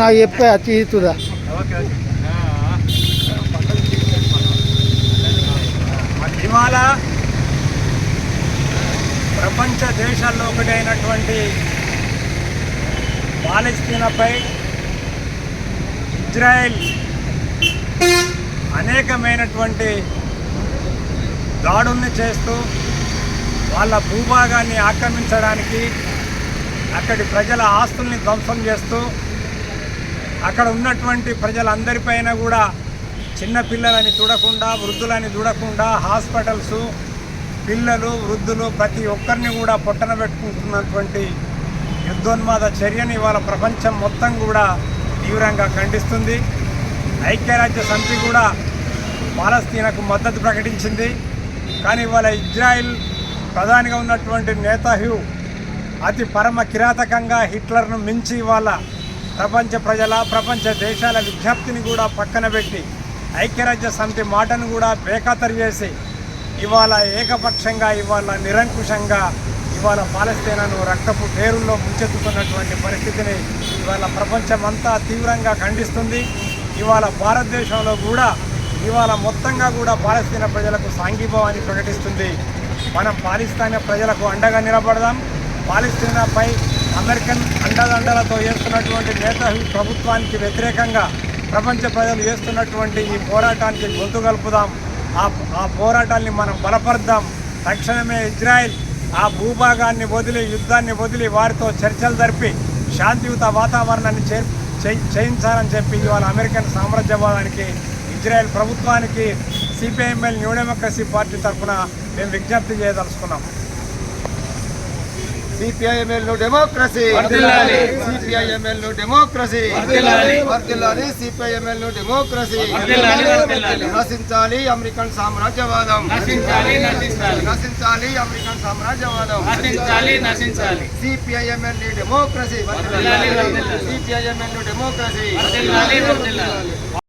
నాకు చెప్పే ఇస్తుందా ఇవాళ ప్రపంచ దేశాల్లో ఒకటైనటువంటి పాలస్తీనాపై ఇజ్రాయెల్ అనేకమైనటువంటి దాడుల్ని చేస్తూ వాళ్ళ భూభాగాన్ని ఆక్రమించడానికి అక్కడి ప్రజల ఆస్తుల్ని ధ్వంసం చేస్తూ అక్కడ ఉన్నటువంటి ప్రజలందరిపైన కూడా చిన్నపిల్లలని చూడకుండా వృద్ధులని చూడకుండా హాస్పిటల్స్ పిల్లలు వృద్ధులు ప్రతి ఒక్కరిని కూడా పొట్టన పెట్టుకుంటున్నటువంటి యుద్ధోన్మాద చర్యని ఇవాళ ప్రపంచం మొత్తం కూడా తీవ్రంగా ఖండిస్తుంది. ఐక్యరాజ్య సమితి కూడా పాలస్తీనకు మద్దతు ప్రకటించింది. కానీ ఇవాళ ఇజ్రాయిల్ ప్రధానిగా ఉన్నటువంటి నేతాహ్యూ అతి పరమ కిరాతకంగా హిట్లర్ను మించి ఇవాళ ప్రపంచ ప్రజల ప్రపంచ దేశాల విజ్ఞప్తిని కూడా పక్కన పెట్టి ఐక్యరాజ్య సమితి మాటను కూడా బేఖాతరు చేసి ఇవాళ ఏకపక్షంగా ఇవాళ నిరంకుశంగా ఇవాళ పాలస్తీనాను రక్తపు పేరుల్లో ముంచెత్తుతున్నటువంటి పరిస్థితిని ఇవాళ ప్రపంచమంతా తీవ్రంగా ఖండిస్తుంది. ఇవాళ భారతదేశంలో కూడా ఇవాళ మొత్తంగా కూడా పాలస్తీన ప్రజలకు సాంఘీభావాన్ని ప్రకటిస్తుంది. మనం పాలిస్తానీ ప్రజలకు అండగా నిలబడదాం. పాలస్తీనాపై అమెరికన్ అండదండలతో చేస్తున్నటువంటి నేత ప్రభుత్వానికి వ్యతిరేకంగా ప్రపంచ ప్రజలు చేస్తున్నటువంటి ఈ పోరాటానికి గొంతు కలుపుదాం. ఆ ఆ పోరాటాన్ని మనం బలపరుద్దాం. తక్షణమే ఇజ్రాయెల్ ఆ భూభాగాన్ని వదిలి యుద్ధాన్ని వదిలి వారితో చర్చలు జరిపి శాంతియుత వాతావరణాన్ని చే చే- చేయించాలని చెప్పి ఇవాళ అమెరికన్ సామ్రాజ్యవాదానికి ఇజ్రాయెల్ ప్రభుత్వానికి సిపిఐఎంఎల్ న్యూ డెమోక్రసీ పార్టీ తరఫున మేము విజ్ఞప్తి చేయదలుచుకున్నాం. CPIML democracy. CPIML democracy. CPIML democracy. నశించాలి అమెరికన్ సామ్రాజ్యవాదం. నశించాలి. నశించాలి. నశించాలి అమెరికన్ సామ్రాజ్యవాదం. నశించాలి. నశించాలి. CPIML democracy. CPIML democracy.